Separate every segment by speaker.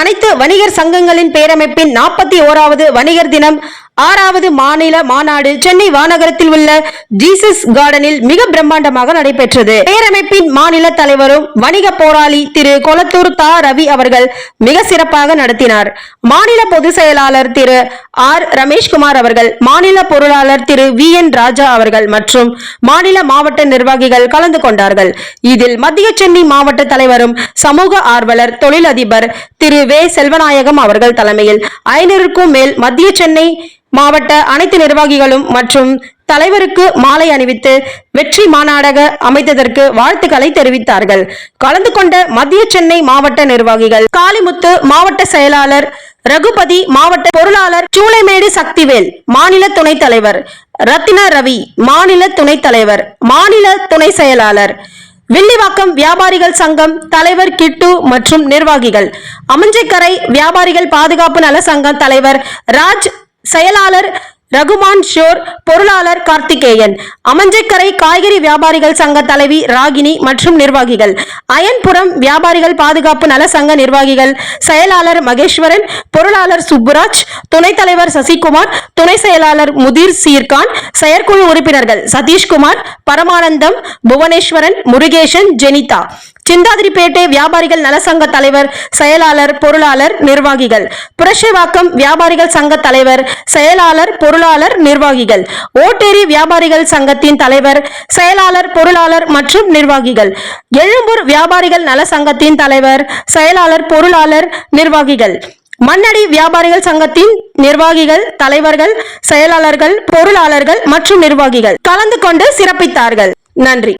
Speaker 1: அனைத்து வணிகர் சங்கங்களின் பேரமைப்பின் நாற்பத்தி ஓராவது வணிகர் தினம் ஆறாவது மாநில மாநாடு சென்னை வானகரத்தில் உள்ள ஜீசஸ் கார்டனில் மிக பிரம்மாண்டமாக நடைபெற்றது. பேரமைப்பின் மாநில தலைவரும் வணிக போராளி திரு கொளத்தூர் தா. ரவி அவர்கள் மிக சிறப்பாக நடத்தினார். மாநில பொதுச் செயலாளர் திரு ஆர். ரமேஷ்குமார் அவர்கள் மாநில பொருளாளர் திரு வி. என். ராஜா அவர்கள் மற்றும் மாநில மாவட்ட நிர்வாகிகள் கலந்து கொண்டார்கள். இதில் மத்திய சென்னை மாவட்ட தலைவரும் சமூக ஆர்வலர் தொழிலதிபர் திரு வே. செல்வநாயகம் அவர்கள் தலைமையில் ஐநூறுக்கும் மேல் மத்திய சென்னை மாவட்ட அனைத்து நிர்வாகிகளும் மற்றும் தலைவருக்கு மாலை அணிவித்து வெற்றி மாநாடக அமைத்ததற்கு வாழ்த்துக்களை தெரிவித்தார்கள். கலந்து கொண்ட மத்திய சென்னை மாவட்ட நிர்வாகிகள் காளிமுத்து மாவட்ட செயலாளர் ரகுபதி மாவட்ட பொருளாளர் சூளைமேடு சக்திவேல் மாநில துணைத் தலைவர் ரத்தின ரவி மாநில துணைத் தலைவர் மாநில துணை செயலாளர் வில்லிவாக்கம் வியாபாரிகள் சங்கம் தலைவர் கிட்டு மற்றும் நிர்வாகிகள் அமஞ்சக்கரை வியாபாரிகள் பாதுகாப்பு நல சங்கம் தலைவர் ராஜ் செயலாளர் ரகுமான் ஷோர் பொருளாளர் கார்த்திகேயன் அமஞ்சக்கரை காய்கறி வியாபாரிகள் சங்க தலைவி ராகினி மற்றும் நிர்வாகிகள் அயன்புரம் வியாபாரிகள் பாதுகாப்பு நல சங்க நிர்வாகிகள் செயலாளர் மகேஸ்வரன் பொருளாளர் சுப்புராஜ் துணைத் தலைவர் சசிகுமார் துணை செயலாளர் முதிர் சீர்கான் செயற்குழு உறுப்பினர்கள் சதீஷ்குமார் பரமானந்தம் புவனேஸ்வரன் முருகேசன் ஜெனிதா. சிந்தாதிரிப்பேட்டை வியாபாரிகள் நலசங்க தலைவர் செயலாளர் பொருளாளர் நிர்வாகிகள். புரட்சிவாக்கம் வியாபாரிகள் சங்க தலைவர் செயலாளர் பொருளாளர் நிர்வாகிகள். ஓட்டேரி வியாபாரிகள் சங்கத்தின் தலைவர் செயலாளர் பொருளாளர் மற்றும் நிர்வாகிகள். எழும்பூர் வியாபாரிகள் நல சங்கத்தின் தலைவர் செயலாளர் பொருளாளர் நிர்வாகிகள். மண்ணடி வியாபாரிகள் சங்கத்தின் நிர்வாகிகள் தலைவர்கள் செயலாளர்கள் பொருளாளர்கள் மற்றும் நிர்வாகிகள். கலந்து கொண்டு சிறப்பித்தார்கள். நன்றி.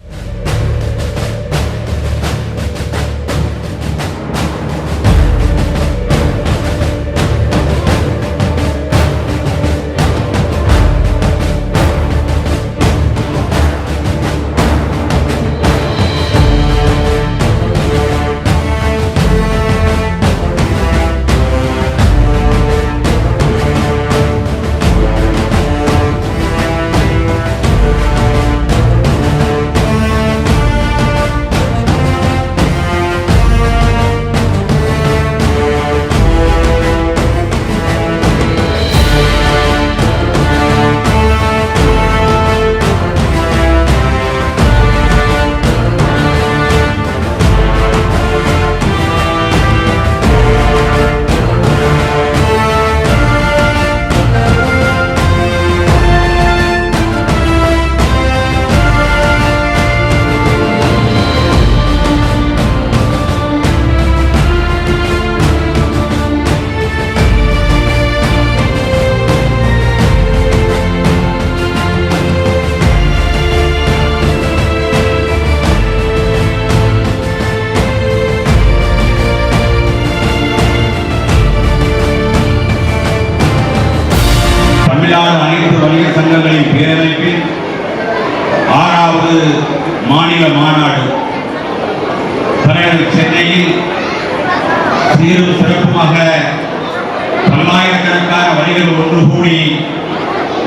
Speaker 2: தமிழ்நாடு அனைத்து வணிகர் சங்கங்களின் பேரமைப்பின் ஆறாவது மாநில மாநாடு தலைநகர் சென்னையில் சீரும் சிறப்புமாக பல்லாயிரக்கணக்கான வணிகர்கள் ஒன்று கூடி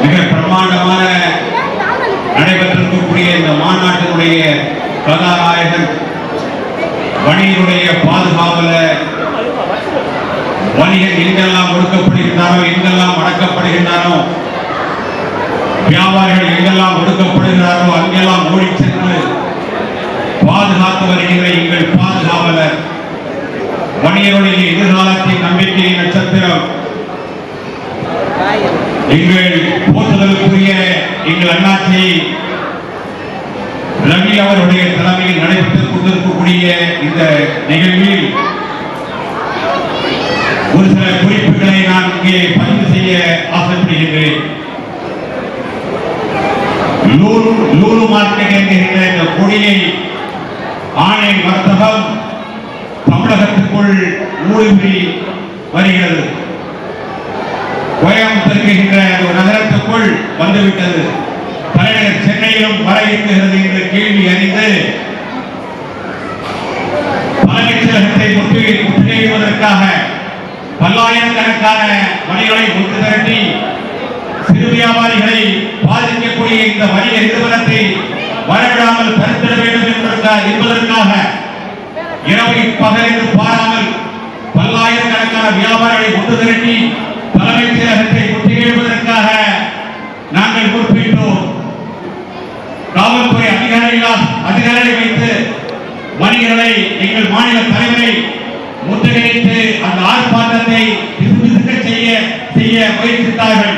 Speaker 2: மிக பிரம்மாண்டமான நடைபெற்றிருக்கக்கூடிய இந்த மாநாட்டினுடைய கதாநாயகன் வணிகனுடைய பாதுகாவலர் வணிகன் எங்கெல்லாம் ஒடுக்கப்படுகின்றானோ எங்கெல்லாம் அடக்கப்படுகின்றானோ வியாபாரிகள் எங்கெல்லாம் ஒடுக்கப்படுகிறாரோ அங்கெல்லாம் ஓடி சென்று பாதுகாத்து வருகின்ற எங்கள் பாதுகாவலர். மணியருடைய எதிர்காலத்தின் நம்பிக்கை நட்சத்திரம். எங்கள் போற்றுதலுக்குரிய எங்கள் அண்ணாச்சி ரவி அவருடைய தலைமையில் நடைபெற்றுக் கொண்டிருக்கக்கூடிய இந்த நிகழ்வில் ஒரு சில குறிப்புகளை நான் இங்கே பதிவு செய்ய ஆசைப்படுகின்றேன். லூலு லூலு மார்க்கெட் என்கின்ற இந்த கொடியை ஆணை வர்த்தகம் தமிழகத்துக்குள் ஊடுருவி வருகிறது. கோயம்புத்தூர் என்கின்ற ஒரு நகரத்துக்குள் வந்துவிட்டது. தலைநகர் சென்னையிலும் வர இருக்கிறது என்ற கேள்வி அறிந்து பழனிச்சலகத்தை முற்றுகை முற்றுகையிடுவதற்காக பல்லாயிரக்கணக்கான மணிகளை ஒன்று திரட்டி சிறு வியாபாரிகளை பாதிக்கக்கூடிய இந்த வணிக நிறுவனத்தை வரவிடாமல் தடுத்திட வேண்டும் என்பதற்காக இரவை பகல் என்று பாராமல் பல்லாயிரக்கணக்கான வியாபாரிகளை ஒன்று திரட்டி தலைமைச் செயலகத்தை முற்றுகையிடுவதற்காக நாங்கள் குறிப்பிட்டோம் காவல்துறை அதிகாரிகளால் அதிகாரிகளை வைத்து வணிகர்களை எங்கள் மாநில தலைவரை முற்றுகையிட்டு அந்த ஆர்ப்பாட்டத்தை செய்ய செய்ய முயற்சித்தார்கள்.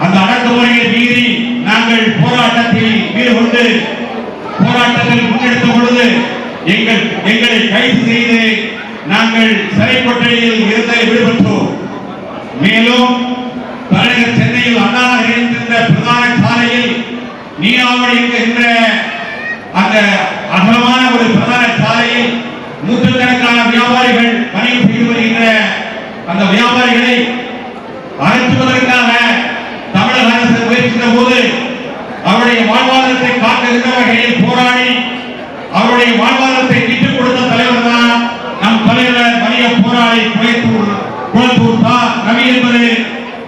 Speaker 2: அந்த அடக்குமுறையை மீறி நாங்கள் போராட்டத்தில் ஈடுபட்டு போராட்டத்தில் முன்னெடுத்த பொழுது எங்கள் எங்களை கைது செய்து நாங்கள் சிறைப்பட்டையில் கொட்டடியில் இருந்து விடுபட்டோம் மேலும் தலைநகர் சென்னையில் அண்ணா நகரில் இருக்கின்ற பிரதான சாலையில் நீராவணி என்கின்ற அந்த அகலமான ஒரு பிரதான சாலையில் நூற்றுக்கணக்கான வியாபாரிகள் வணிகம் செய்து வருகின்ற அந்த வியாபாரிகளை அகற்றுவதற்காக தமிழக அரசு முயற்சித்த போது அவருடைய வாழ்வாதாரத்தை காக்குகின்ற வகையில் போராடி அவருடைய வாழ்வாதாரத்தை விட்டுக் கொடுத்த தலைவர் தான் நம் தலைவர் வணிக போராளி குளத்தூர் குளத்தூர் தா ரவி என்பது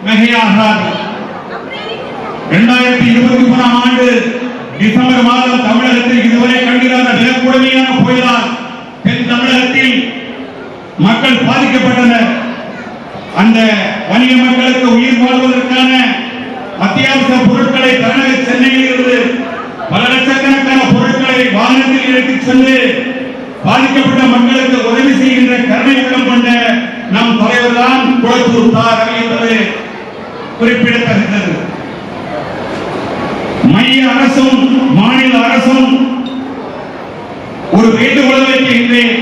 Speaker 2: மிகையாகாது. இரண்டாயிரத்தி இருபத்தி மூணாம் ஆண்டு டிசம்பர் மாதம் தமிழகத்தில் இதுவரை கண்டிராத மிக கொடுமையான புயலால் தென் தமிழகத்தில் மக்கள் பாதிக்கப்பட்டனர். அந்த வணிக மக்களுக்கு உயிர் வாழ்வதற்கான அத்தியாவசிய பொருட்களை தலைநகர் சென்னையில் இருந்து பல லட்சக்கணக்கான பொருட்களை வாகனத்தில் எடுத்துச் சென்று பாதிக்கப்பட்ட மக்களுக்கு உதவி செய்கின்ற கருணை உள்ளம் கொண்ட நம் தலைவர் தான் குளத்தூர் தா என்பது குறிப்பிடத்தகுந்தது மைய அரசும் மாநில அரசும் ஒரு வேண்டுகோளை வைக்கின்றேன்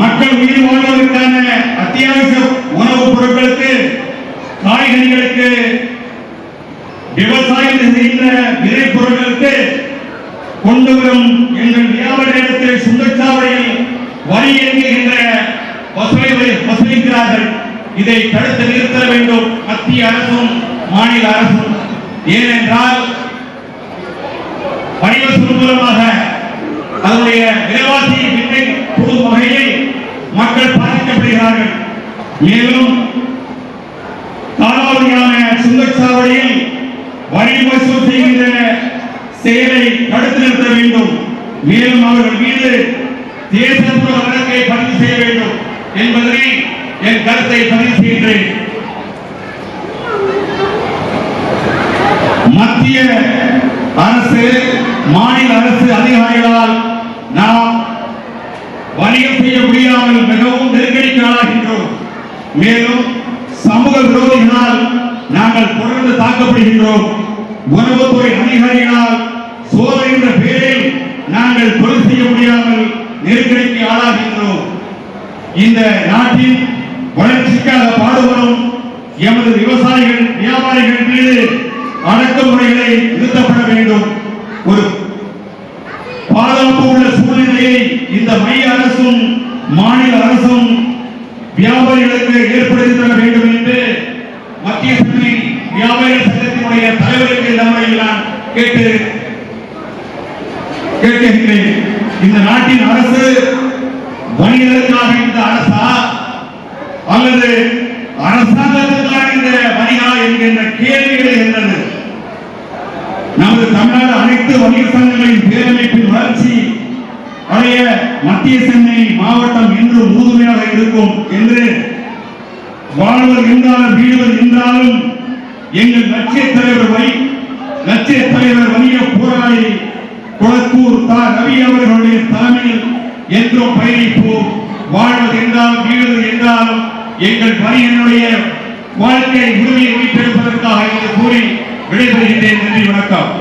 Speaker 2: மக்கள் உயிர் வாழ்வதற்கான அத்தியாவசிய உணவுப் பொருட்களுக்கு காய்கறிகளுக்கு விவசாயம் செய்கின்ற விதை பொருட்களுக்கு கொண்டு வரும் எங்கள் வியாபார இடத்தில் சுங்கச்சாவடியில் வரி என்கின்ற வசூலை வசூலிக்கிறார்கள் இதை தடுத்து நிறுத்த வேண்டும். மத்திய அரசும் மாநில அரசும். ஏனென்றால் வரி மூலமாக அதனுடைய விலைவாசியை விலை போடும் வகையில் மக்கள் பாதிக்கப்படுகிறார்கள். மேலும் காலாவதியான சுங்கச்சாவடியில் வரி வசூல் செய்கின்ற செயலை தடுத்து நிறுத்த வேண்டும். மேலும் அவர்கள் மீது தேசத்துவ வழக்கை பதிவு செய்ய வேண்டும் என்பதனை என் கருத்தை பதிவு செய்கின்றேன். மத்திய அரசு மாநில அரசு அதிகாரிகளால் நாம் வணிகம் செய்ய முடியாமல் மிகவும் நெருக்கடிக்கு ஆளாகின்றோம். மேலும் சமூக விரோதிகளால் நாங்கள் தொடர்ந்து தாக்கப்படுகின்றோம். உணவுத்துறை அதிகாரிகளால் சோதனை என்ற பெயரில் நாங்கள் தொழில் செய்ய முடியாமல் நெருக்கடிக்கு ஆளாகின்றோம். இந்த நாட்டின் வளர்ச்சிக்காக பாடுபடும் எமது விவசாயிகள் வியாபாரிகள் மீது அடக்குமுறைகளை நிறுத்தப்பட வேண்டும். ஒரு பாதுகாப்பு உள்ள சூழ்நிலையை இந்த மைய அரசும் மாநில அரசும் வியாபாரிகளுக்கு ஏற்படுத்தி தர வேண்டும் என்று மத்திய வியாபாரிகள் சங்கத்தினுடைய தலைவருக்கு இந்த முறையில் நான் கேட்டு இந்த நாட்டின் அரசு வணிகர்களுக்காக இந்த அரசா அல்லது அரசாங்கத்துக்காக இந்த வணிகா என்கின்ற கேள்விகள் இருந்தது நமது தமிழ்நாடு அனைத்து வணிக சங்கங்களின் பேரமைப்பின் வளர்ச்சி அடைய மத்திய சென்னை மாவட்டம் இன்று முழுமையாக இருக்கும் என்று வாழ்வர் என்றாலும் வீழ்வர் என்றாலும் எங்கள் லட்சிய தலைவர் வை லட்சிய தலைவர் வணிக போராளி குளத்தூர் தா ரவி அவர்களுடைய தலைமையில் என்றும் பயணிப்போம். வாழ்வது என்றாலும் வீழ்வது என்றாலும் எங்கள் பணியனுடைய வாழ்க்கை உரிமையை மீட்டெடுப்பதற்காக என்று கூறி விடைபெறுகின்றேன். நன்றி வணக்கம்.